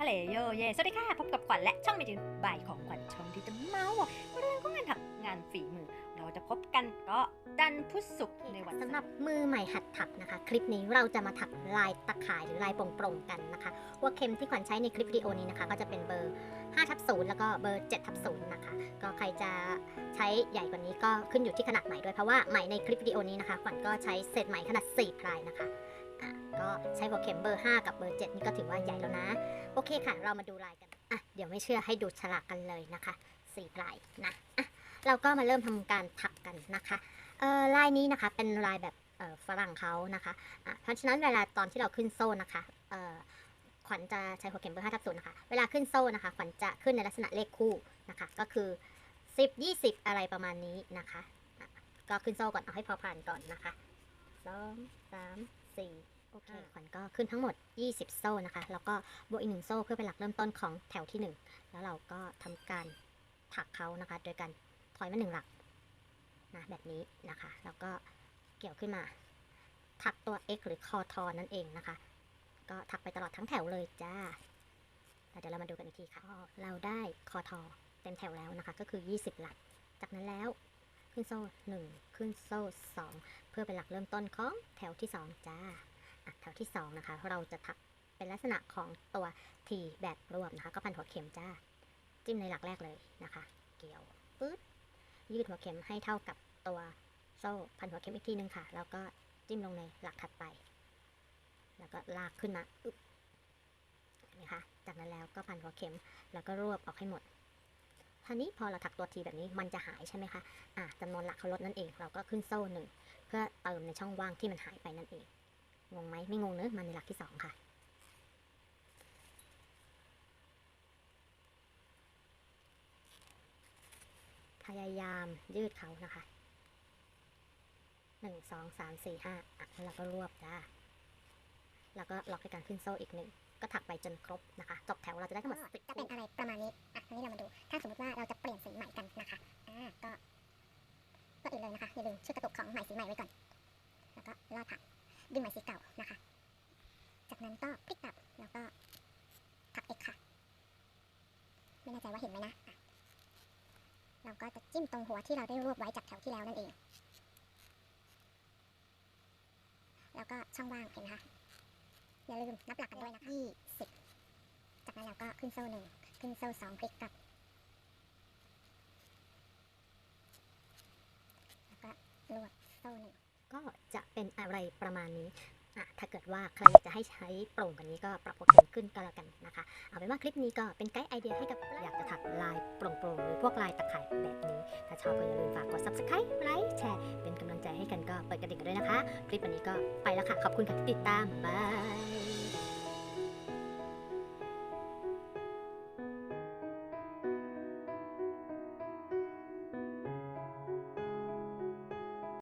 ฮัลโหลโยเย สวัสดีค่ะ พบกับขวัญและช่องเมจิบ่ายของขวัญช่องที่จะเมาส์เรื่องของงานถักงานฝีมือ เราจะพบกันก็ดันพุธศุกร์ในวันสำหรับมือใหม่หัดถักนะคะ คลิปนี้เราจะมาถักลายตะข่ายหรือลายโปร่งๆกันนะคะหัวเข็มที่ขวัญใช้ในคลิปวิดีโอนี้นะคะ ก็จะเป็นเบอร์5ทับ0แล้วก็เบอร์7ทับ0นะคะ ก็ใครจะใช้ใหญ่กว่านี้ก็ขึ้นอยู่ที่ขนาดไหมด้วยเพราะว่าไหมในคลิปวิดีโอนี้นะคะขวัญก็ใช้เศษไหมขนาด 4 พลายนะคะ ก็ใช้หัวเข็มเบอร์ 5 กับเบอร์ 7 นี่ก็ถือว่าใหญ่แล้วนะ โอเคค่ะ เรามาดูลายกัน อะ เดี๋ยวไม่เชื่อให้ดูฉลากกันเลยนะคะ4พลายนะอะเราก็มาเริ่มทำการถักกันนะคะเอ่อลายนี้นะคะเป็นลายแบบเอ่อฝรั่งเขานะคะอะเพราะฉะนั้นเวลาตอนที่เราขึ้นโซ่นะคะเอ่อขวัญจะใช้หัวเข็มเบอร์ห้าทับศูนย์นะคะ เวลาขึ้นโซ่นะคะ ขวัญจะขึ้นในลักษณะเลขคู่นะคะ ก็คือ 10 20 อะไรประมาณนี้นะคะอะก็ขึ้นโซ่ก่อน เอาให้พอผ่านก่อนนะคะสองสามสี่ โอเคขวัญก็ขึ้นทั้งหมด 20 โซ่นะคะ แล้วก็บวกอีกหนึ่งโซ่เพื่อเป็นหลักเริ่มต้นของแถวที่หนึ่งแล้วเราก็ทำการถักเขานะคะ โดยการถอยมาหนึ่งหลักนะแบบนี้นะคะ แล้วก็เกี่ยวขึ้นมา ถักตัว x หรือคอทอนั่นเองนะคะ ก็ถักไปตลอดทั้งแถวเลยจ้าแล้วเดี๋ยวเรามาดูกันอีกทีค่ะ เราได้คอทอเต็มแถวแล้วนะคะ ก็คือ 20 หลัก จากนั้นแล้วขึ้นโซ่ 1 ขึ้นโซ่ 2 เพื่อเป็นหลักเริ่มต้นของแถวที่ 2 จ้า แถวที่2นะคะ เราจะถักเป็นลักษณะของตัว T แบบรวมนะคะ ก็พันหัวเข็มจ้า จิ้มในหลักแรกเลยนะคะ เกี่ยวปึ๊ดยืดหัวเข็มให้เท่ากับตัวโซ่พันหัวเข็มอีกทีนึงค่ะ แล้วก็จิ้มลงในหลักถัดไป แล้วก็ลากขึ้นมาอึ๊บนะคะ จากนั้นแล้วก็พันหัวเข็ม แล้วก็รวบออกให้หมดทีนี้พอเราถักตัวทีแบบนี้มันจะหายใช่ไหมคะ อะจำนวนหลักเขาลดนั่นเอง เราก็ขึ้นโซ่หนึ่งเพื่อเติมในช่องว่างที่มันหายไปนั่นเอง งงไหมไม่งงเนอะมาในหลักที่สองค่ะ พยายามยืดเขานะคะหนึ่งสองสามสี่ห้าอะแล้วเราก็รวบจ้าแล้วก็ล็อกในการขึ้นโซ่อีกหนึ่งก็ถักไปจนครบนะคะ จบแถวเราจะได้ทั้งหมดสิบจะเป็นอะไรประมาณนี้ อะทีนี้เรามาดู ถ้าสมมติว่าเราจะเปลี่ยนสีใหม่กันนะคะ อ่า ก็ก็อื่นเลยนะคะ อย่าลืมชื่อกระตุกของไหมสีใหม่ไว้ก่อน แล้วก็ลอดผ่าน ดึงไหมสีเก่านะคะ จากนั้นก็พลิกกลับแล้วก็ถักเอกค่ะ ไม่แน่ใจว่าเห็นไหมนะะเราก็จะจิ้มตรงหัวที่เราได้รวบไว้จากแถวที่แล้วนั่นเอง แล้วก็ช่องว่างเห็นไหมคะ อย่าลืมนับหลักกันด้วยนะคะยี่สิบจากนั้นเราก็ขึ้นโซ่หนึ่งขึ้นโซ่สองพลิกกลับแล้วก็รวบโซ่หนึ่งก็ จะเป็นอะไรประมาณนี้อะถ้าเกิดว่าใครจะให้ใช้โปร่งกว่านี้ก็ปรับโปรแกรมขึ้นก็แล้วกันนะคะ เอาเป็นว่าคลิปนี้ก็เป็นไกด์ไอเดียให้กับอยากจะถักลายโปร่งๆหรือพวกลายตะข่ายแบบนี้ ถ้าชอบก็อย่าลืมฝากกด subscribe ไลค์แชร์เป็นกำลังใจให้กันก็เปิดกระดิ่งกันด้วยนะคะ คลิปวันนี้ก็ไปแล้วค่ะ ขอบคุณค่ะที่ติดตามบาย